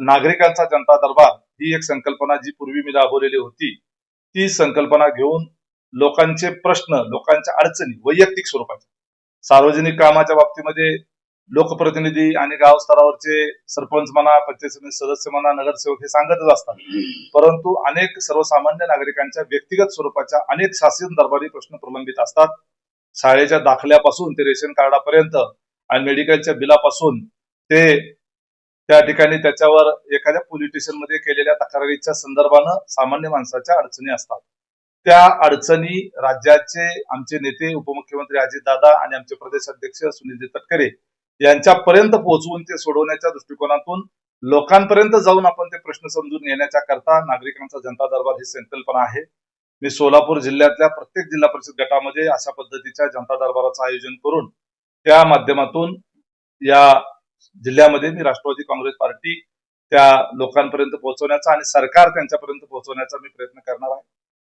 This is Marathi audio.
नागरिकांचा जनता दरबार ही एक संकल्पना जी पूर्वी मी राबवलेली होती ती संकल्पना घेऊन लोकांचे प्रश्न लोकांच्या अडचणी वैयक्तिक स्वरूपाच्या सार्वजनिक कामाच्या बाबतीमध्ये लोकप्रतिनिधी आणि गाव स्तरावरचे सरपंच म्हणा पंचायत समिती सदस्य म्हणा नगरसेवक हे सांगतच असतात. परंतु अनेक सर्वसामान्य नागरिकांच्या व्यक्तिगत स्वरूपाच्या अनेक शासन दरबारी प्रश्न प्रलंबित असतात. शाळेच्या दाखल्यापासून ते रेशन कार्डापर्यंत आणि मेडिकलच्या बिलापासून ते त्या ठिकाणी त्याच्यावर एखाद्या पोलीस स्टेशनमध्ये केलेल्या तक्रारीच्या संदर्भानं सामान्य माणसाच्या अडचणी असतात. त्या अडचणी राज्याचे आमचे नेते उपमुख्यमंत्री अजितदादा आणि आमचे प्रदेश अध्यक्ष सुनील तटकरे यांच्यापर्यंत पोहोचवून ते सोडवण्याच्या दृष्टिकोनातून लोकांपर्यंत जाऊन आपण ते प्रश्न समजून घेण्याच्या करता नागरिकांचा जनता दरबार ही संकल्पना आहे. मी सोलापूर जिल्ह्यातल्या प्रत्येक जिल्हा परिषद गटामध्ये अशा पद्धतीच्या जनता दरबाराचं आयोजन करून त्या माध्यमातून या जिल्ह्यामध्ये मी राष्ट्रवादी काँग्रेस पार्टी त्या लोकांपर्यंत पोहोचवण्याचा आणि सरकार त्यांच्यापर्यंत पोहोचवण्याचा मी प्रयत्न करणार आहे.